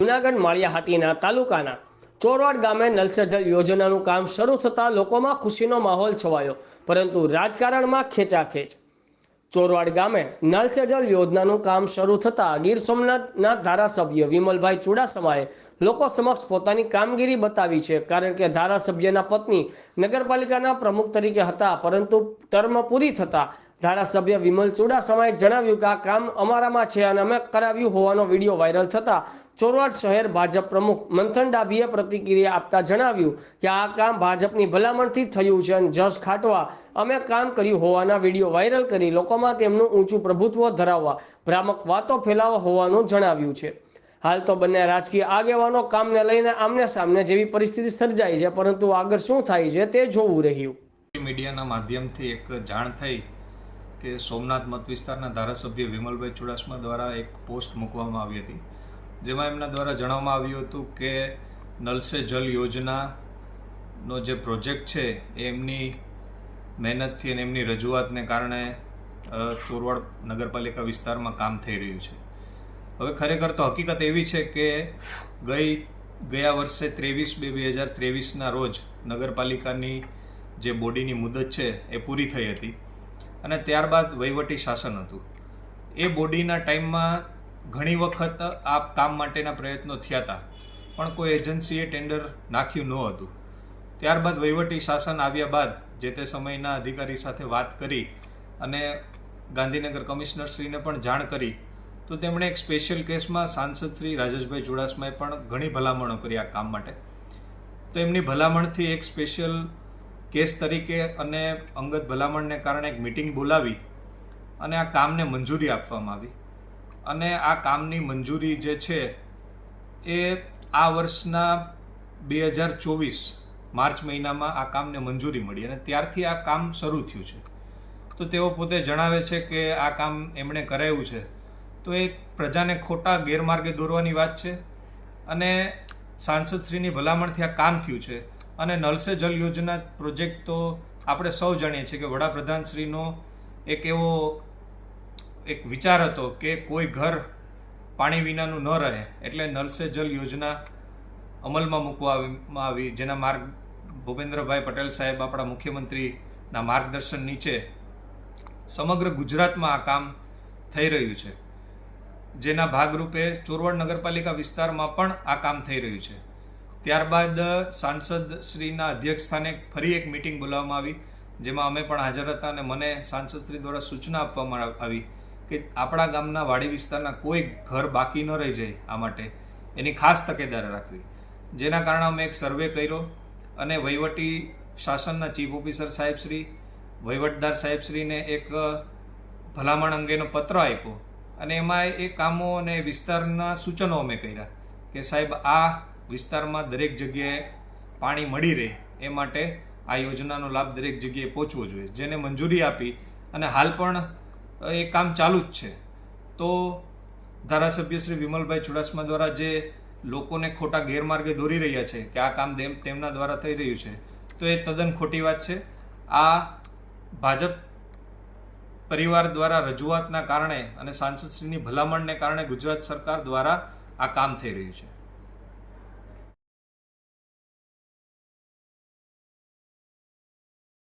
જૂનાગઢ માળિયાહાટીના તાલુકાના ચોરવાડ ગામે નલ સે જલ યોજનાનું કામ શરૂ થતાં લોકોમાં ખુશીનો માહોલ છવાયો, પરંતુ રાજકારણમાં ખેંચાખેંચ. ચોરવાડ ગામે નલ યોજનાનું કામ શરૂ થતાં ગીર સોમનાથના ધારાસભ્ય વિમલભાઈ ચુડાસમાએ લોકો સમક્ષ પોતાની કામગીરી બતાવી છે, કારણ કે ધારાસભ્યના પત્ની નગરપાલિકાના પ્રમુખ તરીકે હતા, પરંતુ ટર્મ પૂરી થતાં ધારાસભ્ય વિમલ ચુડાસમાએ જણાવ્યું કે આ કામ અમારામાં છે અને અમે કરાવ્યું હોવાનો વીડિયો વાયરલ થતાં ચોરવાડ શહેર ભાજપ પ્રમુખ મંથન ડાભીએ પ્રતિક્રિયા આપતા જણાવ્યું કે આ કામ ભાજપની ભલામણથી થયું છે અને જશ ખાટવા અમે કામ કર્યું હોવાના વીડિયો વાયરલ કરી લોકોમાં તેમનું ઊંચું પ્રભુત્વ ધરાવવા ભ્રામક વાતો ફેલાવવા હોવાનું જણાવ્યું છે. હાલ તો બંને રાજકીય આગેવાનો કામને લઈને આમને સામને જેવી પરિસ્થિતિ સર્જાઈ છે, પરંતુ આગળ શું થાય છે તે જોવું રહ્યું. મીડિયાના માધ્યમથી એક જાણ થઈ કે સોમનાથ મત વિસ્તારના ધારાસભ્ય વિમલભાઈ ચુડાસમા દ્વારા એક પોસ્ટ મૂકવામાં આવી હતી. જેમાં એમના દ્વારા જણાવવામાં આવ્યું હતું કે નલ જલ યોજનાનો જે પ્રોજેક્ટ છે એ એમની મહેનતથી અને એમની રજૂઆતને કારણે ચોરવાડ નગરપાલિકા વિસ્તારમાં કામ થઈ રહ્યું છે. હવે ખરેખર તો હકીકત એવી છે કે ગઈ, ગયા વર્ષે ત્રેવીસ બે બે હજાર ત્રેવીસના રોજ નગરપાલિકાની જે બોડીની મુદત છે, એ પૂરી થઈ હતી. અને ત્યારબાદ વહીવટી શાસન હતું. એ બોડીના ટાઈમમાં ઘણી વખત આ કામ માટેના પ્રયત્નો થયા હતા, પણ કોઈ એજન્સીએ ટેન્ડર નાખ્યું ન હતું ત્યારબાદ વહીવટી શાસન આવ્યા બાદ જે તે સમયના અધિકારી સાથે વાત કરી અને ગાંધીનગર કમિશનરશ્રીને પણ જાણ કરી, તો તેમણે એક સ્પેશિયલ કેસમાં સાંસદ શ્રી રાજેશભાઈ ચુડાસમાએ પણ ઘણી ભલામણો કરી આ કામ માટે. તો એમની ભલામણથી એક સ્પેશિયલ કેસ તરીકે અને અંગત ભલામણને કારણે એક મિટિંગ બોલાવી અને આ કામને મંજૂરી આપવામાં આવી. અને આ કામની મંજૂરી જે છે એ આ વર્ષના બે હજાર ચોવીસ માર્ચ મહિનામાં આ કામને મંજૂરી મળી અને ત્યારથી આ કામ શરૂ થયું છે. તો તેઓ પોતે જણાવે છે કે આ કામ એમણે કરાયું છે. તો એ પ્રજાને ખોટા ગેરમાર્ગે દોરવાની વાત છે અને સાંસદશ્રીની ભલામણથી આ કામ થયું છે. અને નલ જલ યોજના પ્રોજેક્ટ તો આપણે સૌ જાણીએ છીએ કે વડાપ્રધાનશ્રીનો એક એવો એક વિચાર હતો કે કોઈ ઘર પાણી વિનાનું ન રહે એટલે નલ જલ યોજના અમલમાં મૂકવામાં આવી. જેના માર્ગ ભૂપેન્દ્રભાઈ પટેલ સાહેબ આપણા મુખ્યમંત્રીના માર્ગદર્શન નીચે સમગ્ર ગુજરાતમાં આ કામ થઈ રહ્યું છે. જેના ભાગરૂપે ચોરવાડ નગરપાલિકા વિસ્તારમાં પણ આ કામ થઈ રહ્યું છે. ત્યારબાદ સાંસદ શ્રીના અધ્યક્ષ સ્થાને ફરી એક મિટિંગ બોલાવવામાં આવી, જેમાં અમે પણ હાજર હતા અને મને સાંસદ શ્રી દ્વારા સૂચના આપવામાં આવી કે આપણા ગામના વાડી વિસ્તારના કોઈ ઘર બાકી ન રહી જાય આ માટે એની ખાસ તકેદારી રાખવી. જેના કારણે અમે એક સર્વે કર્યો અને વહીવટી શાસનના ચીફ ઓફિસર સાહેબશ્રી વહીવટદાર સાહેબશ્રીને એક ભલામણ અંગેનો પત્ર આપ્યો અને એમાં એ કામો અને વિસ્તારના સૂચનો અમે કર્યા કે સાહેબ આ વિસ્તારમાં દરેક જગ્યાએ પાણી મળી રહે એ માટે આ યોજનાનો લાભ દરેક જગ્યાએ પહોંચવો જોઈએ, જેને મંજૂરી આપી અને હાલ પણ એ કામ ચાલુ જ છે. તો ધારાસભ્ય શ્રી વિમલભાઈ ચુડાસમા દ્વારા જે લોકોને ખોટા ગેરમાર્ગે દોરી રહ્યા છે કે આ કામ તેમ- તેમના દ્વારા થઈ રહ્યું છે, તો એ તદ્દન ખોટી વાત છે. આ ભાજપ પરિવાર દ્વારા રજૂઆતના કારણે અને સાંસદશ્રીની ભલામણને કારણે ગુજરાત સરકાર દ્વારા આ કામ થઈ રહ્યું છે.